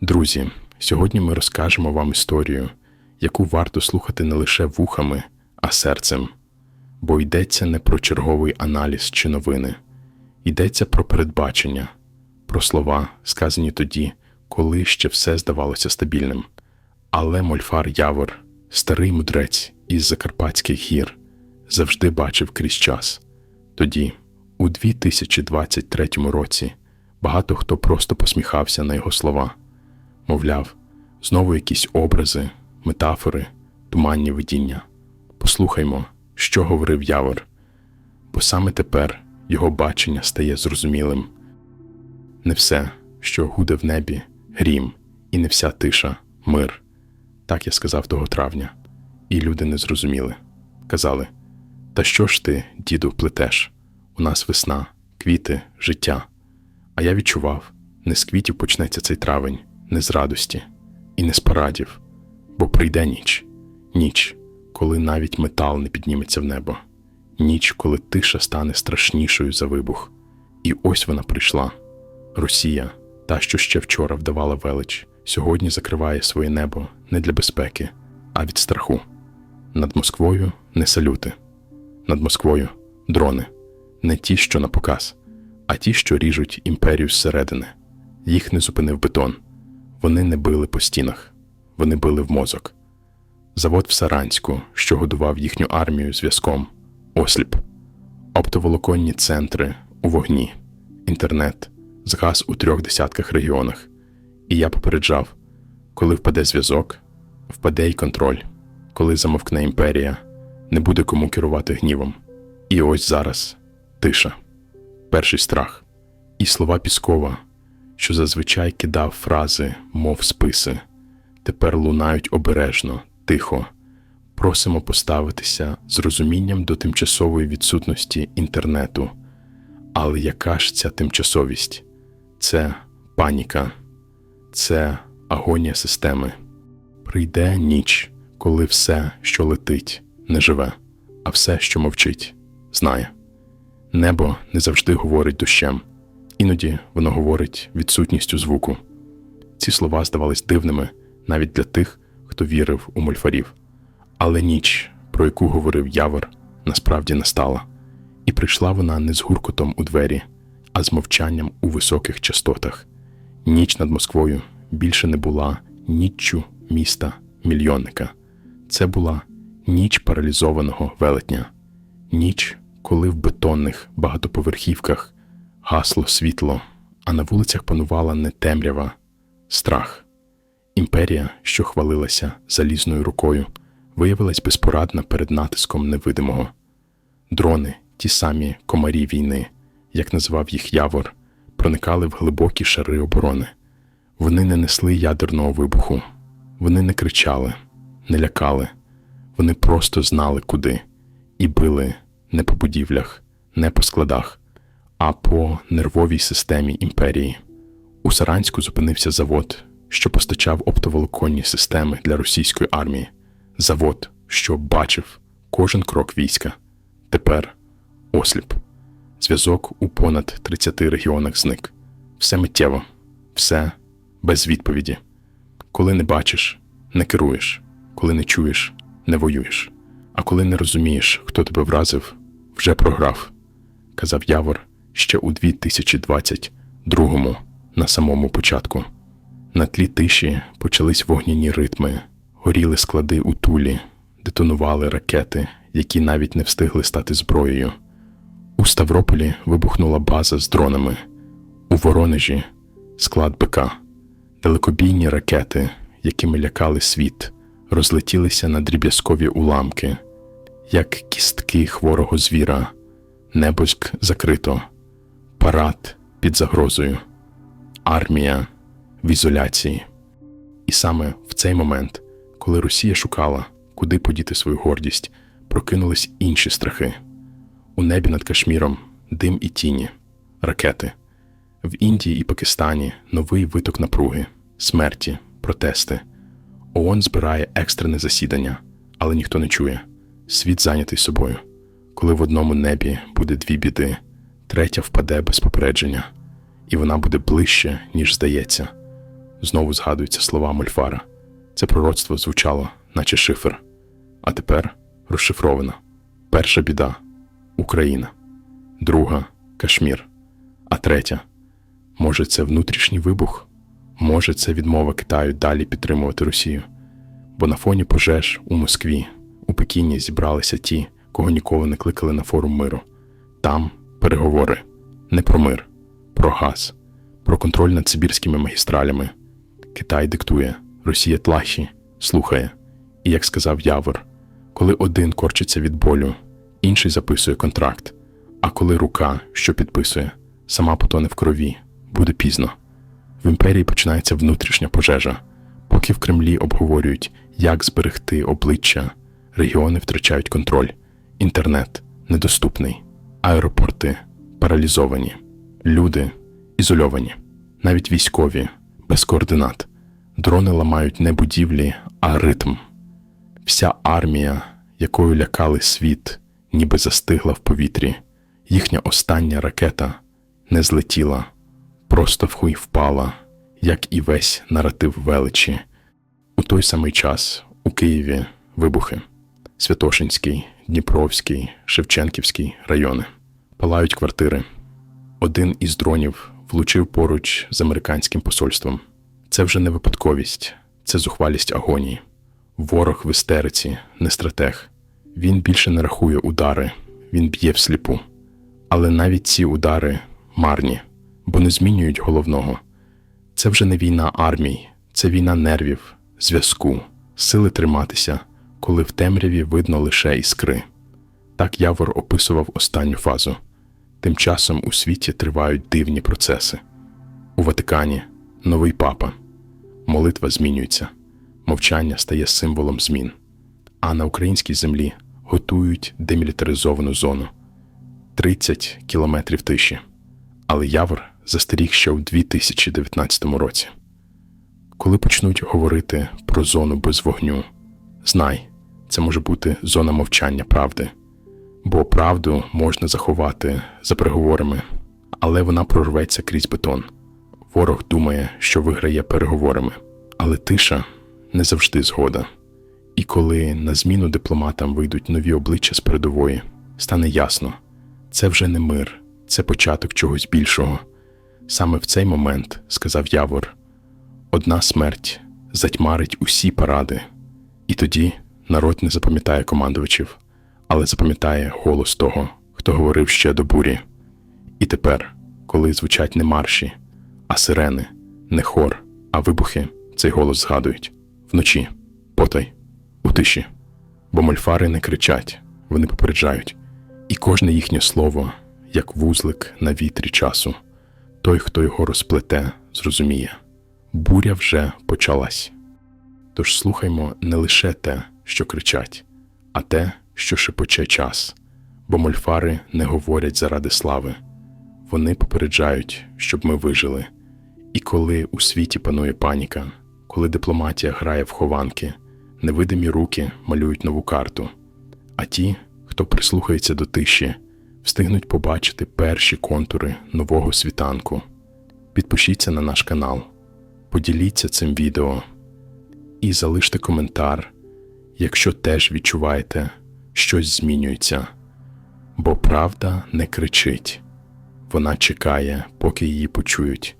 Друзі, сьогодні ми розкажемо вам історію, яку варто слухати не лише вухами, а серцем. Бо йдеться не про черговий аналіз чи новини, йдеться про передбачення, про слова, сказані тоді, коли ще все здавалося стабільним. Але Мольфар Явор, старий мудрець із Закарпатських гір, завжди бачив крізь час. Тоді, у 2023 році, багато хто просто посміхався на його слова. Мовляв, знову якісь образи, метафори, туманні видіння. Послухаймо, що говорив Явор, бо саме тепер його бачення стає зрозумілим. Не все, що гуде в небі, грім, і не вся тиша, мир. Так я сказав того травня, і люди не зрозуміли. Казали: Та що ж ти, діду, плетеш? У нас весна, квіти, життя. А я відчував, не з квітів почнеться цей травень, не з радості і не з парадів, бо прийде ніч, ніч, коли навіть метал не підніметься в небо, ніч, коли тиша стане страшнішою за вибух. І ось вона прийшла. Росія, та, що ще вчора вдавала велич, сьогодні закриває своє небо не для безпеки, а від страху. Над Москвою не салюти, над Москвою дрони, не ті, що на показ, а ті, що ріжуть імперію зсередини. Їх не зупинив бетон. Вони не били по стінах, вони били в мозок. Завод в Саранську, що годував їхню армію зв'язком, осліп, оптоволоконні центри у вогні, інтернет, згас у трьох десятках регіонах. І я попереджав, коли впаде зв'язок, впаде й контроль, коли замовкне імперія, не буде кому керувати гнівом. І ось зараз тиша, перший страх, і слова Піскова, що зазвичай кидав фрази, мов списи, тепер лунають обережно, тихо. Просимо поставитися з розумінням до тимчасової відсутності інтернету. Але яка ж ця тимчасовість? Це паніка, це агонія системи. Прийде ніч, коли все, що летить, не живе, а все, що мовчить, знає. Небо не завжди говорить дощем, іноді воно говорить відсутністю звуку. Ці слова здавались дивними навіть для тих, хто вірив у мольфарів. Але ніч, про яку говорив Явор, насправді настала, і прийшла вона не з гуркотом у двері, а з мовчанням у високих частотах. Ніч над Москвою більше не була ніччю міста мільйонника. Це була ніч паралізованого велетня, ніч, коли в бетонних багатоповерхівках гасло світло, а на вулицях панувала не темрява, страх. Імперія, що хвалилася залізною рукою, виявилась безпорадна перед натиском невидимого. Дрони, ті самі комарі війни, як назвав їх Явор, проникали в глибокі шари оборони. Вони не несли ядерного вибуху, вони не кричали, не лякали, вони просто знали куди, і били не по будівлях, не по складах, а по нервовій системі імперії. У Саранську зупинився завод, що постачав оптоволоконні системи для російської армії, завод, що бачив кожен крок війська. Тепер осліп. Зв'язок у понад 30 регіонах зник. Все миттєво, все без відповіді. Коли не бачиш, не керуєш, коли не чуєш, не воюєш. А коли не розумієш, хто тебе вразив, вже програв, казав Явор ще у 2022-му, на самому початку. На тлі тиші почались вогняні ритми, горіли склади у тулі, детонували ракети, які навіть не встигли стати зброєю. У Ставрополі вибухнула база з дронами, у Воронежі склад БК, далекобійні ракети, якими лякали світ, розлетілися на дріб'язкові уламки, як кістки хворого звіра, небоськ закрито, парад під загрозою, армія в ізоляції. І саме в цей момент, коли Росія шукала, куди подіти свою гордість, прокинулись інші страхи. У небі над Кашміром дим і тіні, ракети. В Індії і Пакистані новий виток напруги, смерті, протести. ООН збирає екстрене засідання, але ніхто не чує. Світ зайнятий собою. Коли в одному небі буде дві біди, третя впаде без попередження, і вона буде ближче, ніж здається. знову згадуються слова Мольфара. Це пророцтво звучало, наче шифр. А тепер розшифровано. Перша біда Україна, друга Кашмір, а третя може це внутрішній вибух, може це відмова Китаю далі підтримувати Росію. Бо на фоні пожеж у Москві, у Пекіні зібралися ті, кого ніколи не кликали на форум миру. Там переговори не про мир, про газ, про контроль над сибірськими магістралями. Китай диктує, Росія тлахі, слухає. І як сказав Явор, коли один корчиться від болю, інший записує контракт, а коли рука, що підписує, сама потоне в крові, буде пізно. В імперії починається внутрішня пожежа, поки в Кремлі обговорюють, як зберегти обличчя, регіони втрачають контроль, інтернет недоступний, аеропорти паралізовані, люди ізольовані, навіть військові без координат. Дрони ламають не будівлі, а ритм. Вся армія, якою лякали світ, ніби застигла в повітрі. Їхня остання ракета не злетіла, просто в хуй впала, як і весь наратив величі. У той самий час у Києві вибухи Святошинський, Дніпровський, Шевченківський райони. Палають квартири. Один із дронів влучив поруч з американським посольством. Це вже не випадковість, це зухвалість агонії. Ворог в істериці, не стратег. Він більше не рахує удари, він б'є всліпу. Але навіть ці удари марні, бо не змінюють головного. Це вже не війна армій, це війна нервів, зв'язку, сили триматися, коли в темряві видно лише іскри. Так Явор описував останню фазу. Тим часом у світі тривають дивні процеси. У Ватикані новий папа. Молитва змінюється, мовчання стає символом змін. А на українській землі готують демілітаризовану зону 30 кілометрів тиші. Але Явор застеріг ще у 2019 році. Коли почнуть говорити про зону без вогню, знай, це може бути зона мовчання правди, бо правду можна заховати за переговорами, але вона прорветься крізь бетон. Ворог думає, що виграє переговорами, але тиша не завжди згода. І коли на зміну дипломатам вийдуть нові обличчя з передової, стане ясно, це вже не мир, це початок чогось більшого. Саме в цей момент, сказав Явор, одна смерть затьмарить усі паради, і тоді народ не запам'ятає командувачів, але запам'ятає голос того, хто говорив ще до бурі. І тепер, коли звучать не марші, а сирени, не хор, а вибухи, цей голос згадують вночі, потай, у тиші. Бо мольфари не кричать, вони попереджають, і кожне їхнє слово, як вузлик на вітрі часу. Той, хто його розплете, зрозуміє буря вже почалась. Тож слухаймо не лише те, що кричать, а те, що шепоче час, бо мольфари не говорять заради слави, вони попереджають, щоб ми вижили. І коли у світі панує паніка, коли дипломатія грає в хованки, невидимі руки малюють нову карту, а ті, хто прислухається до тиші, встигнуть побачити перші контури нового світанку. Підпишіться на наш канал, поділіться цим відео і залиште коментар, якщо теж відчуваєте, щось змінюється. Бо правда не кричить, вона чекає, поки її почують.